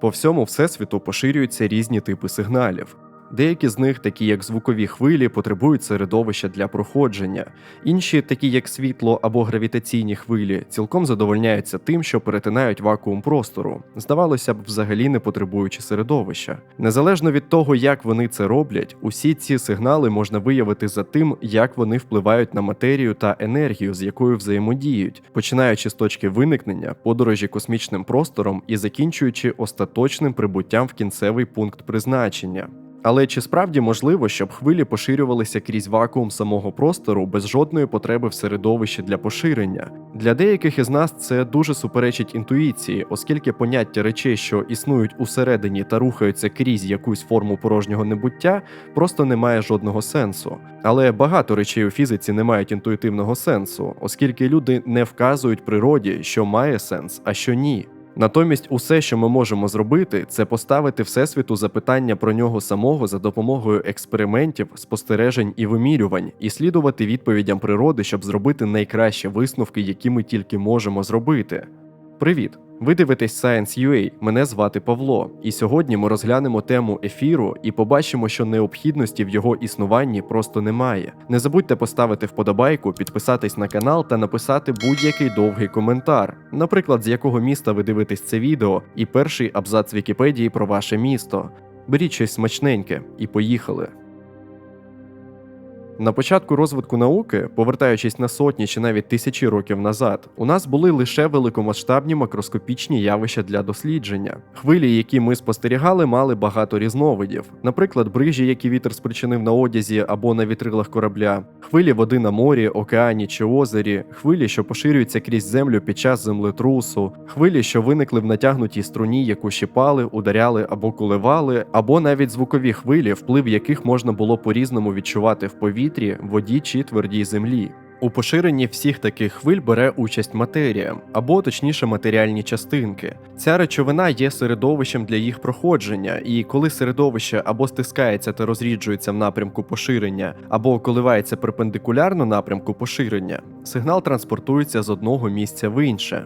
По всьому всесвіту поширюються різні типи сигналів. Деякі з них, такі як звукові хвилі, потребують середовища для проходження. Інші, такі як світло або гравітаційні хвилі, цілком задовольняються тим, що перетинають вакуум простору, здавалося б, взагалі не потребуючи середовища. Незалежно від того, як вони це роблять, усі ці сигнали можна виявити за тим, як вони впливають на матерію та енергію, з якою взаємодіють, починаючи з точки виникнення, подорожі космічним простором і закінчуючи остаточним прибуттям в кінцевий пункт призначення. Але чи справді можливо, щоб хвилі поширювалися крізь вакуум самого простору без жодної потреби в середовищі для поширення? Для деяких із нас це дуже суперечить інтуїції, оскільки поняття речей, що існують усередині та рухаються крізь якусь форму порожнього небуття, просто не має жодного сенсу. Але багато речей у фізиці не мають інтуїтивного сенсу, оскільки люди не вказують природі, що має сенс, а що ні. Натомість, усе, що ми можемо зробити, це поставити всесвіту запитання про нього самого за допомогою експериментів, спостережень і вимірювань, і слідувати відповідям природи, щоб зробити найкращі висновки, які ми тільки можемо зробити. Привіт! Ви дивитесь Science.ua, мене звати Павло, і сьогодні ми розглянемо тему ефіру і побачимо, що необхідності в його існуванні просто немає. Не забудьте поставити вподобайку, підписатись на канал та написати будь-який довгий коментар, наприклад, з якого міста ви дивитесь це відео, і перший абзац Вікіпедії про ваше місто. Беріть щось смачненьке і поїхали. На початку розвитку науки, повертаючись на сотні чи навіть тисячі років назад, у нас були лише великомасштабні макроскопічні явища для дослідження. Хвилі, які ми спостерігали, мали багато різновидів, наприклад, брижі, які вітер спричинив на одязі або на вітрилах корабля, хвилі води на морі, океані чи озері, хвилі, що поширюються крізь землю під час землетрусу, хвилі, що виникли в натягнутій струні, яку щипали, ударяли або коливали, або навіть звукові хвилі, вплив яких можна було по-різному відчувати в повітрі повітрі, воді чи твердій землі. У поширенні всіх таких хвиль бере участь матерія, або точніше матеріальні частинки. Ця речовина є середовищем для їх проходження, і коли середовище або стискається та розріджується в напрямку поширення, або коливається перпендикулярно напрямку поширення, сигнал транспортується з одного місця в інше.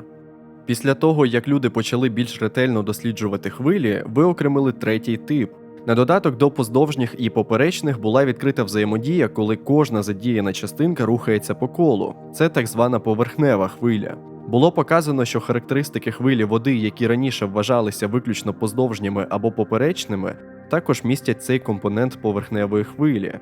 Після того, як люди почали більш ретельно досліджувати хвилі, виокремили третій тип на додаток до поздовжніх і поперечних була відкрита взаємодія, коли кожна задіяна частинка рухається по колу. Це так звана поверхнева хвиля. Було показано, що характеристики хвилі води, які раніше вважалися виключно поздовжніми або поперечними, також містять цей компонент поверхневої хвилі.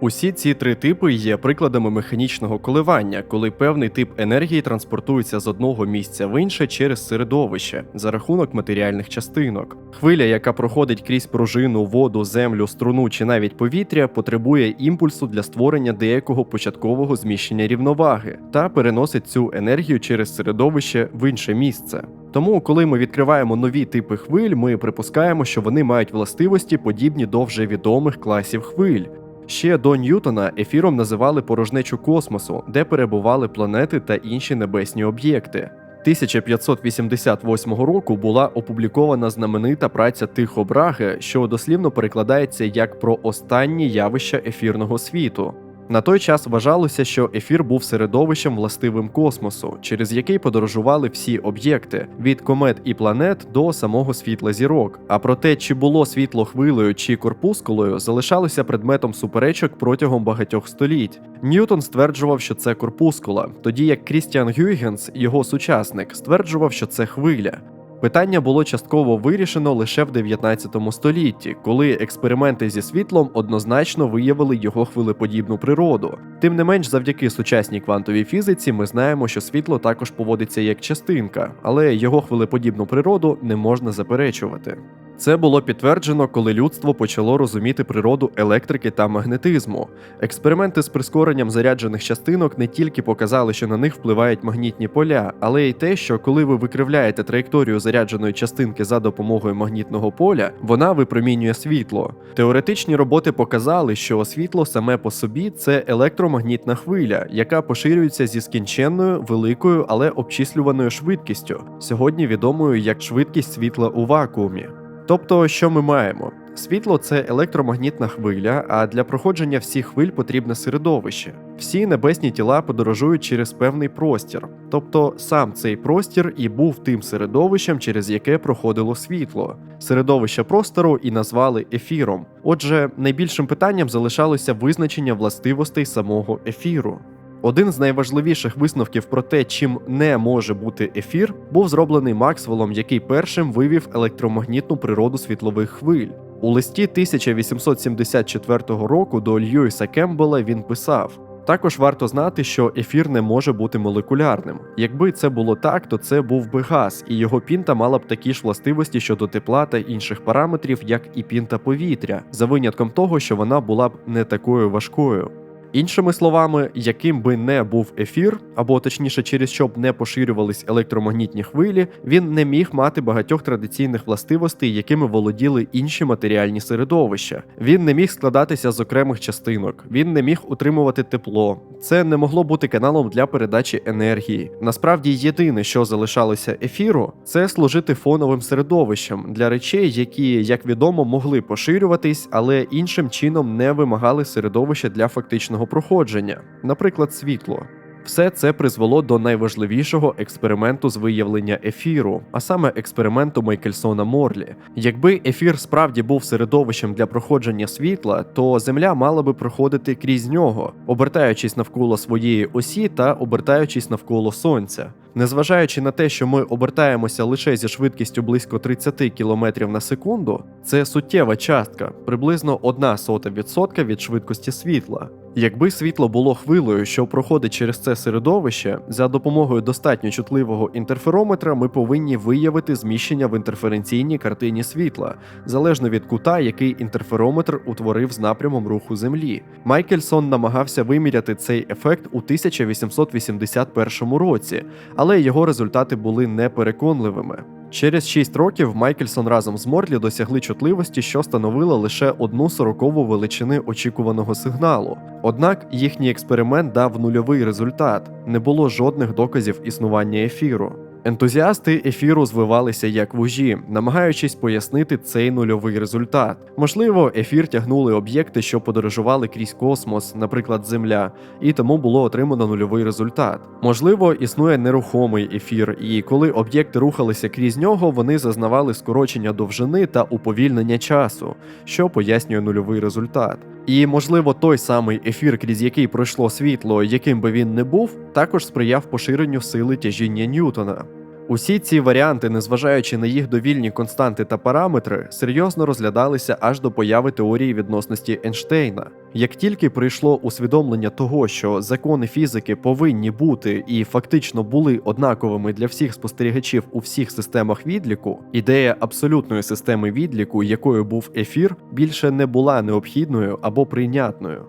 Усі ці три типи є прикладами механічного коливання, коли певний тип енергії транспортується з одного місця в інше через середовище за рахунок матеріальних частинок. Хвиля, яка проходить крізь пружину, воду, землю, струну чи навіть повітря, потребує імпульсу для створення деякого початкового зміщення рівноваги та переносить цю енергію через середовище в інше місце. Тому, коли ми відкриваємо нові типи хвиль, ми припускаємо, що вони мають властивості подібні до вже відомих класів хвиль. Ще до Ньютона ефіром називали порожнечу космосу, де перебували планети та інші небесні об'єкти. 1588 року була опублікована знаменита праця Тихо Браги, що дослівно перекладається як про останні явища ефірного світу. На той час вважалося, що ефір був середовищем властивим космосу, через який подорожували всі об'єкти від комет і планет до самого світла зірок. А про те, чи було світло хвилею чи корпускулою, залишалося предметом суперечок протягом багатьох століть. Ньютон стверджував, що це корпускула, тоді як Крістіан Гюйгенс, його сучасник, стверджував, що це хвиля. Питання було частково вирішено лише в 19 столітті, коли експерименти зі світлом однозначно виявили його хвилеподібну природу. Тим не менш, завдяки сучасній квантовій фізиці, ми знаємо, що світло також поводиться як частинка, але його хвилеподібну природу не можна заперечувати. Це було підтверджено, коли людство почало розуміти природу електрики та магнетизму. Експерименти з прискоренням заряджених частинок не тільки показали, що на них впливають магнітні поля, але й те, що коли ви викривляєте траєкторію зарядженої частинки за допомогою магнітного поля, вона випромінює світло. Теоретичні роботи показали, що світло саме по собі це електромагнітна хвиля, яка поширюється зі скінченною великою, але обчислюваною швидкістю, сьогодні відомою як швидкість світла у вакуумі. Тобто, що ми маємо? Світло це електромагнітна хвиля, а для проходження всіх хвиль потрібне середовище. Всі небесні тіла подорожують через певний простір, тобто сам цей простір і був тим середовищем, через яке проходило світло. Середовище простору і назвали ефіром. Отже, найбільшим питанням залишалося визначення властивостей самого ефіру. Один з найважливіших висновків про те, чим не може бути ефір, був зроблений Максвеллом, який першим вивів електромагнітну природу світлових хвиль. У листі 1874 року до Льюіса Кембела він писав: також варто знати, що ефір не може бути молекулярним. Якби це було так, то це був би газ, і його пінта мала б такі ж властивості щодо тепла та інших параметрів, як і пінта повітря, за винятком того, що вона була б не такою важкою. Іншими словами, яким би не був ефір, або точніше, через що б не поширювались електромагнітні хвилі, він не міг мати багатьох традиційних властивостей, якими володіли інші матеріальні середовища. Він не міг складатися з окремих частинок, він не міг утримувати тепло. Це не могло бути каналом для передачі енергії. Насправді, єдине, що залишалося ефіру, це служити фоновим середовищем для речей, які, як відомо, могли поширюватись, але іншим чином не вимагали середовища для фактичного проходження, наприклад, світло. Все це призвело до найважливішого експерименту з виявлення ефіру, а саме експерименту Майкельсона Морлі. Якби ефір справді був середовищем для проходження світла, то Земля мала би проходити крізь нього, обертаючись навколо своєї осі та обертаючись навколо Сонця. Незважаючи на те, що ми обертаємося лише зі швидкістю близько 30 км на секунду, це суттєва частка, приблизно 1 сота відсотка від швидкості світла. Якби світло було хвилею, що проходить через це середовище, за допомогою достатньо чутливого інтерферометра ми повинні виявити зміщення в інтерференційній картині світла, залежно від кута, який інтерферометр утворив з напрямом руху Землі. Майкельсон намагався виміряти цей ефект у 1881 році, але його результати були непереконливими. Через 6 років Майкельсон разом з Морлі досягли чутливості, що становила лише одну сорокову величини очікуваного сигналу. Однак їхній експеримент дав нульовий результат, не було жодних доказів існування ефіру. Ентузіасти ефіру звивалися як вужі, намагаючись пояснити цей нульовий результат. Можливо, ефір тягнули об'єкти, що подорожували крізь космос, наприклад, Земля, і тому було отримано нульовий результат. Можливо, існує нерухомий ефір, і коли об'єкти рухалися крізь нього, вони зазнавали скорочення довжини та уповільнення часу, що пояснює нульовий результат. І, можливо, той самий ефір, крізь який пройшло світло, яким би він не був, також сприяв поширенню сили тяжіння Ньютона. Усі ці варіанти, незважаючи на їх довільні константи та параметри, серйозно розглядалися аж до появи теорії відносності Ейнштейна. Як тільки прийшло усвідомлення того, що закони фізики повинні бути і фактично були однаковими для всіх спостерігачів у всіх системах відліку, ідея абсолютної системи відліку, якою був ефір, більше не була необхідною або прийнятною.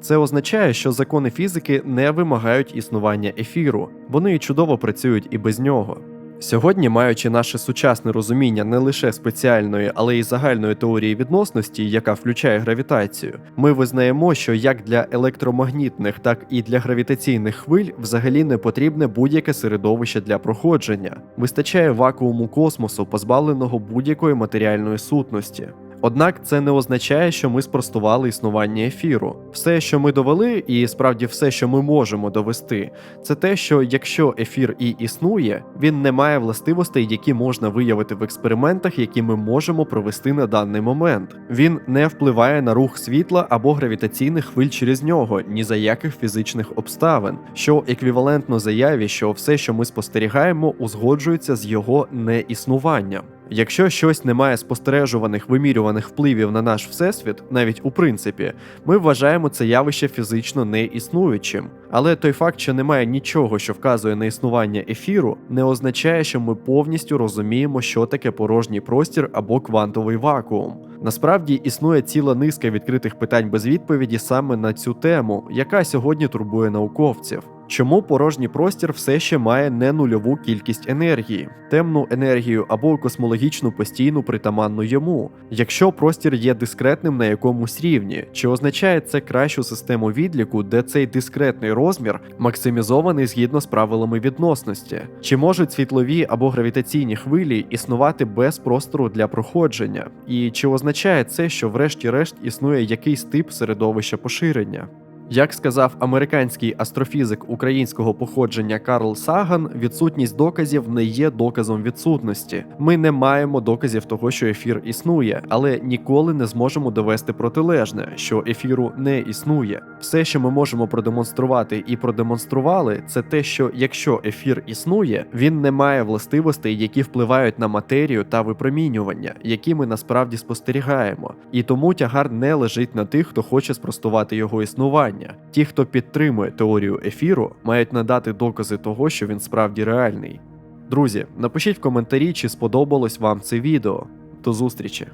Це означає, що закони фізики не вимагають існування ефіру, вони чудово працюють і без нього. Сьогодні, маючи наше сучасне розуміння не лише спеціальної, але й загальної теорії відносності, яка включає гравітацію, ми визнаємо, що як для електромагнітних, так і для гравітаційних хвиль взагалі не потрібне будь-яке середовище для проходження. Вистачає вакууму космосу, позбавленого будь-якої матеріальної сутності. Однак це не означає, що ми спростували існування ефіру. Все, що ми довели, і справді все, що ми можемо довести, це те, що якщо ефір і існує, він не має властивостей, які можна виявити в експериментах, які ми можемо провести на даний момент. Він не впливає на рух світла або гравітаційних хвиль через нього, ні за яких фізичних обставин, що еквівалентно заяві, що все, що ми спостерігаємо, узгоджується з його неіснуванням. Якщо щось не має спостережуваних вимірюваних впливів на наш всесвіт, навіть у принципі, ми вважаємо це явище фізично неіснуючим. Але той факт, що немає нічого, що вказує на існування ефіру, не означає, що ми повністю розуміємо, що таке порожній простір або квантовий вакуум. Насправді існує ціла низка відкритих питань без відповіді саме на цю тему, яка сьогодні турбує науковців. Чому порожній простір все ще має не нульову кількість енергії, темну енергію або космологічну постійну притаманну йому? Якщо простір є дискретним на якомусь рівні, чи означає це кращу систему відліку, де цей дискретний розмір максимізований згідно з правилами відносності? Чи можуть світлові або гравітаційні хвилі існувати без простору для проходження? І чи означає це, що врешті-решт існує якийсь тип середовища поширення? Як сказав американський астрофізик українського походження Карл Саган, відсутність доказів не є доказом відсутності. Ми не маємо доказів того, що ефір існує, але ніколи не зможемо довести протилежне, що ефіру не існує. Все, що ми можемо продемонструвати і продемонстрували, це те, що якщо ефір існує, він не має властивостей, які впливають на матерію та випромінювання, які ми насправді спостерігаємо. І тому тягар не лежить на тих, хто хоче спростувати його існування. Ті, хто підтримує теорію ефіру, мають надати докази того, що він справді реальний. Друзі, напишіть в коментарі, чи сподобалось вам це відео. До зустрічі!